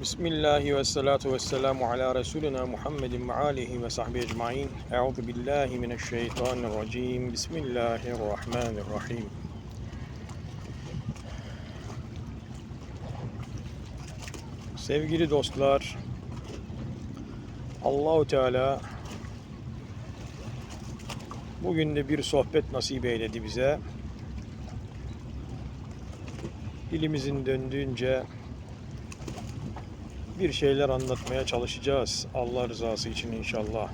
Bismillahi ve salatu ve selamu ala Resulina Muhammedin ve alihi ve sahbihi ecmain. Euzu billahi mineşşeytanirracim. Bismillahirrahmanirrahim. Sevgili dostlar, Allahu Teala bugün de bir sohbet nasip eyledi bize. Dilimizin döndüğünce bir şeyler anlatmaya çalışacağız. Allah rızası için inşallah.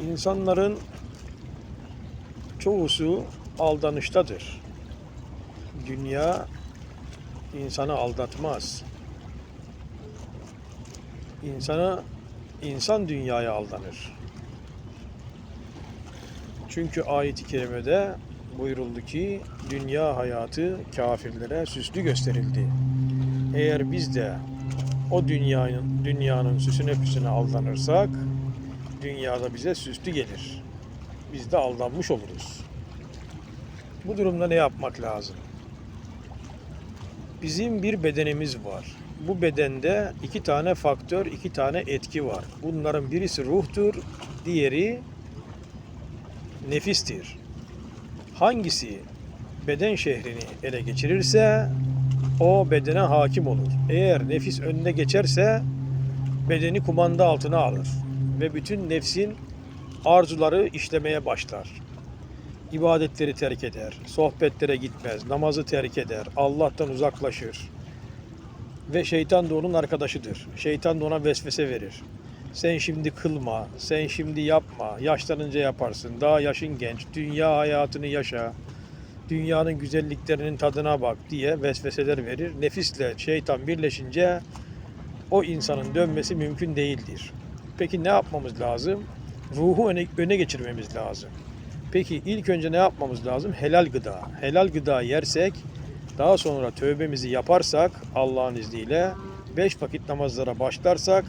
İnsanların çoğusu aldanıştadır. Dünya insanı aldatmaz. İnsana insan dünyaya aldanır. Çünkü ayet-i kerimede buyuruldu ki dünya hayatı kafirlere süslü gösterildi. Eğer biz de o dünyanın dünyanın süsüne püsüne aldanırsak dünyada bize süslü gelir. Biz de aldanmış oluruz. Bu durumda ne yapmak lazım? Bizim bir bedenimiz var. Bu bedende iki tane faktör, iki tane etki var. Bunların birisi ruhtur, diğeri nefistir hangisi beden şehrini ele geçirirse o bedene hakim olur. Eğer nefis önüne geçerse bedeni kumanda altına alır ve bütün nefsin arzuları işlemeye başlar. İbadetleri terk eder, sohbetlere gitmez, namazı terk eder, Allah'tan uzaklaşır. Ve şeytan da onun arkadaşıdır. Şeytan da ona vesvese verir. Sen şimdi kılma, sen şimdi yapma, yaşlanınca yaparsın, daha yaşın genç, dünya hayatını yaşa, dünyanın güzelliklerinin tadına bak diye vesveseler verir. Nefisle şeytan birleşince o insanın dönmesi mümkün değildir. Peki ne yapmamız lazım? Ruhu öne, öne geçirmemiz lazım. Peki ilk önce ne yapmamız lazım? Helal gıda. Helal gıda yersek, daha sonra tövbemizi yaparsak Allah'ın izniyle beş vakit namazlara başlarsak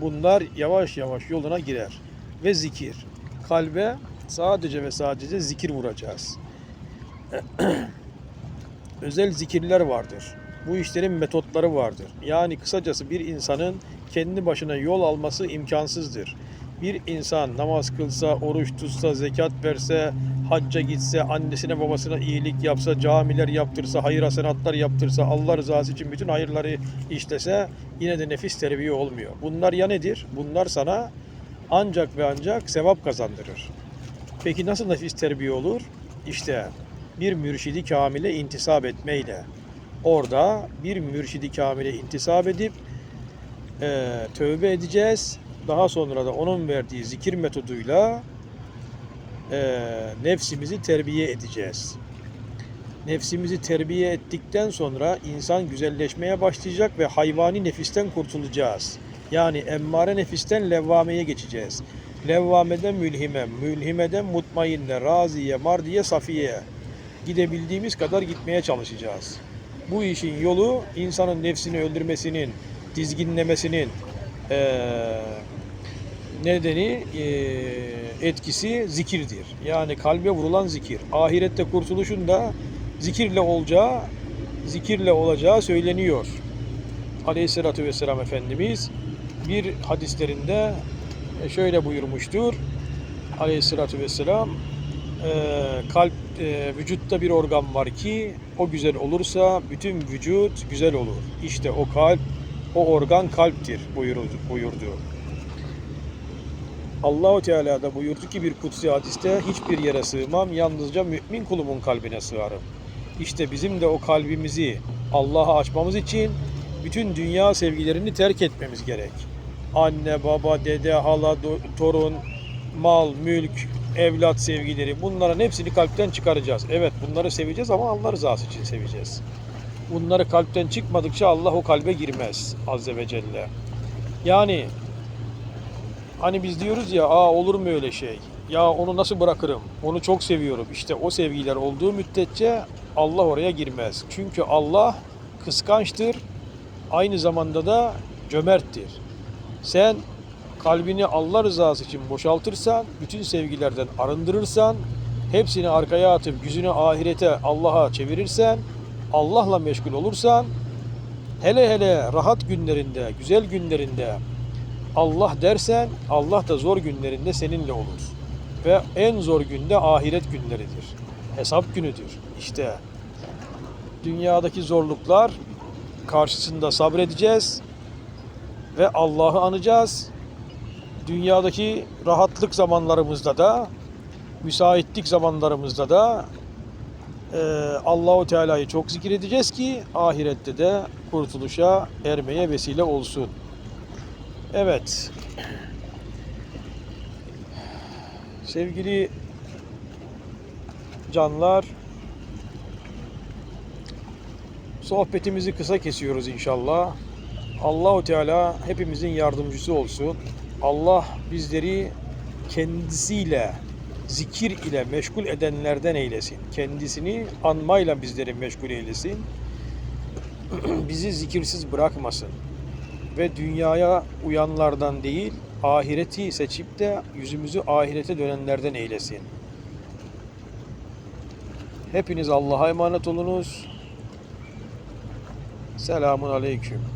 bunlar yavaş yavaş yoluna girer. Ve zikir. Kalbe sadece ve sadece zikir vuracağız. Özel zikirler vardır. Bu işlerin metotları vardır. Yani kısacası bir insanın kendi başına yol alması imkansızdır. Bir insan namaz kılsa, oruç tutsa, zekat verse, hacca gitse, annesine babasına iyilik yapsa, camiler yaptırsa, hayır hasenatlar yaptırsa, Allah rızası için bütün hayırları işlese yine de nefis terbiye olmuyor. Bunlar ya nedir? Bunlar sana ancak ve ancak sevap kazandırır. Peki nasıl nefis terbiye olur? İşte bir mürşidi kamile intisap etmeyle. Orada bir mürşidi kamile intisap edip e, tövbe edeceğiz. Daha sonra da onun verdiği zikir metoduyla e, nefsimizi terbiye edeceğiz. Nefsimizi terbiye ettikten sonra insan güzelleşmeye başlayacak ve hayvani nefisten kurtulacağız. Yani emmare nefisten levvameye geçeceğiz. Levvameden mülhime, mülhimeden mutmainne, raziye, mardiye, safiye gidebildiğimiz kadar gitmeye çalışacağız. Bu işin yolu insanın nefsini öldürmesinin, dizginlemesinin eee nedeni eee, etkisi zikirdir. Yani kalbe vurulan zikir. Ahirette kurtuluşun da zikirle olacağı, zikirle olacağı söyleniyor. Aleyhissalatü vesselam Efendimiz bir hadislerinde e, şöyle buyurmuştur. Aleyhissalatü vesselam e, kalp e, vücutta bir organ var ki o güzel olursa bütün vücut güzel olur. İşte o kalp, o organ kalptir buyurdu. buyurdu. Allahu Teala da buyurdu ki bir kutsi hadiste hiçbir yere sığmam yalnızca mümin kulumun kalbine sığarım. İşte bizim de o kalbimizi Allah'a açmamız için bütün dünya sevgilerini terk etmemiz gerek. Anne, baba, dede, hala, torun, mal, mülk, evlat sevgileri bunların hepsini kalpten çıkaracağız. Evet bunları seveceğiz ama Allah rızası için seveceğiz. Bunları kalpten çıkmadıkça Allah o kalbe girmez Azze ve Celle. Yani Hani biz diyoruz ya, aa olur mu öyle şey? Ya onu nasıl bırakırım? Onu çok seviyorum. İşte o sevgiler olduğu müddetçe Allah oraya girmez. Çünkü Allah kıskançtır. Aynı zamanda da cömerttir. Sen kalbini Allah rızası için boşaltırsan, bütün sevgilerden arındırırsan, hepsini arkaya atıp yüzünü ahirete Allah'a çevirirsen, Allah'la meşgul olursan, hele hele rahat günlerinde, güzel günlerinde Allah dersen, Allah da zor günlerinde seninle olur. Ve en zor günde ahiret günleridir. Hesap günüdür. İşte dünyadaki zorluklar karşısında sabredeceğiz ve Allah'ı anacağız. Dünyadaki rahatlık zamanlarımızda da, müsaitlik zamanlarımızda da e, Allahu Teala'yı çok zikredeceğiz ki ahirette de kurtuluşa ermeye vesile olsun. Evet. Sevgili canlar, sohbetimizi kısa kesiyoruz inşallah. Allahu Teala hepimizin yardımcısı olsun. Allah bizleri kendisiyle zikir ile meşgul edenlerden eylesin. Kendisini anmayla bizleri meşgul eylesin. Bizi zikirsiz bırakmasın. Ve dünyaya uyanlardan değil, ahireti seçip de yüzümüzü ahirete dönenlerden eylesin. Hepiniz Allah'a emanet olunuz. Selamun Aleyküm.